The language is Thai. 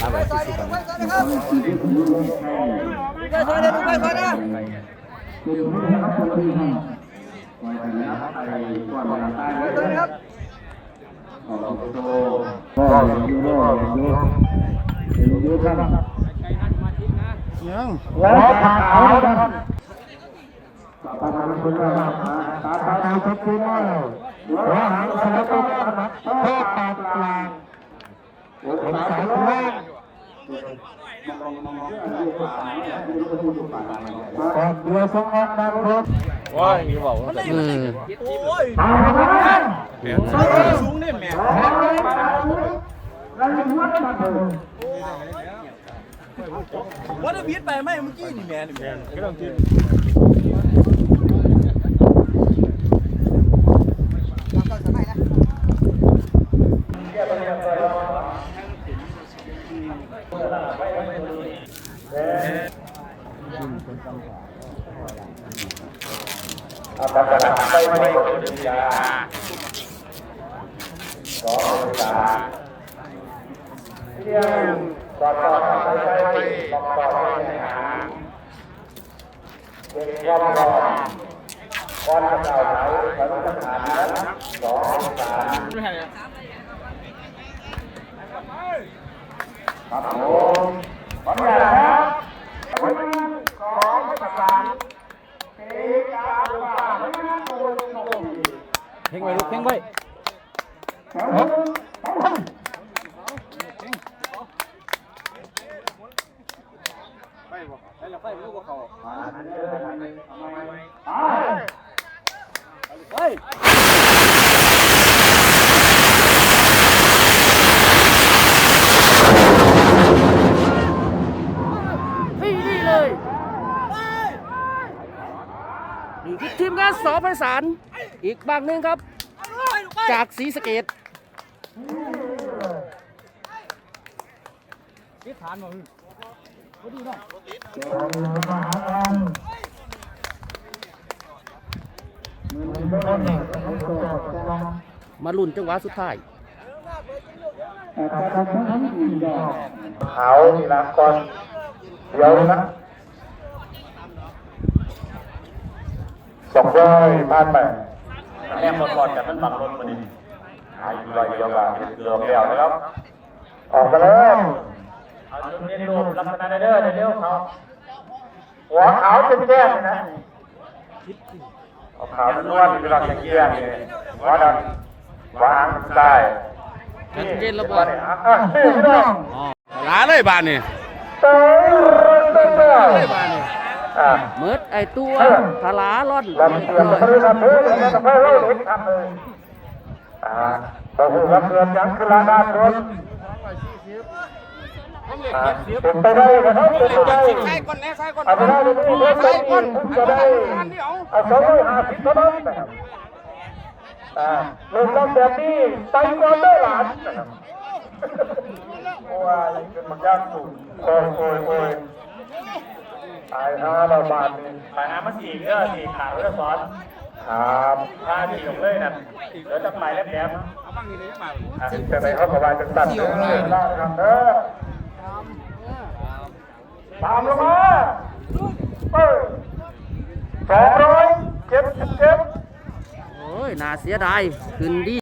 มาแบบสี่สิบคนไปซอยเลยดูไปซอยนะยังแล้วทางเขาดันตาตาคุณตาตาตาตาชัดเจนมาก หัวหางสารพัดโทษปากกลางผมสายแรกก่อนเดือสงฆ์นะครับรถอืมตามมาแล้วสูงนี่แม่แล้วยังว่าได้บีดไปไหมเมื่อกี้นี่แม่นี่แม่ก็ต้องกิน อากาไปไม่หมดวิญญาสองวิญญาเที่ยงก่อนก่อไปไปก่อนก่อไปหาเด็กก่อนก่อนก่อนเก่าไหนก่อนจะผ่านนั้นสองวิญญาครับผมขออนุญาตนะครับวันนี้ขอให้ประสาน เพ่งไว้ลูกเพ่งไว้นี่นี่เลยนี่คือทีมงานสอไพศาล อีกบางหนึ่งครับ จากศรีสะเกดมาลุ่นจังหวะสุดท้ายเขาทีละก่อนเดี๋ยวนะสองร้อยพันไป แม่หมดก่อนจากนั้นบังรถมาดิหายอยู่ไรเดียวกันเกือบแล้วนะครับ ออกกันแล้วเอาจุดเรียนรูปลักษณะเด้อเร็วเขาหัวขาวเป็นแก้มนะเอาขาวล้วนๆเป็นหลักอย่างเงี้ยเลยหัวดำวางได้ชัดเจนแล้วบ่อะนี่พี่น้องหลาเลยบานนี่เต้นเต้น เต้นอะเมิดไอตัวทลาล่อนลำเสือมาเรื่อยๆเรื่อยๆแล้วก็ไปเล่าเด็กทำเลยอ่าพอหูรับเสือยังคือลาดาคนอ่าเป็นไปได้นะครับเป็นไปได้ใส่ก่อนแน่ใส่ก่อนเอาไปได้เลยนี่เล่นไปก่อนผมจะได้เอาสองร้อยห้าสิบเท่านั้นนะครับอ่าเล่นต้องแบบนี้ไต่ก่อนได้หลานนะครับโอ้ยเป็นมันยากสุดโอ้ยโอ้ยโอ้ย ตายห้าเราบาทนี่ไปหามาสี่เรื่องสี่ขาเรื่องสอนครับพาสี่ลงเลยนะเดี๋ยวจะไปแล้วแถมจะไปเข้ากับวายจังตันเด้อได้ครับเด้อตามลงมาเออสองร้อยเจ็ดสิบเจ็ดโอ้ยน่าเสียดาย ขึ้นดี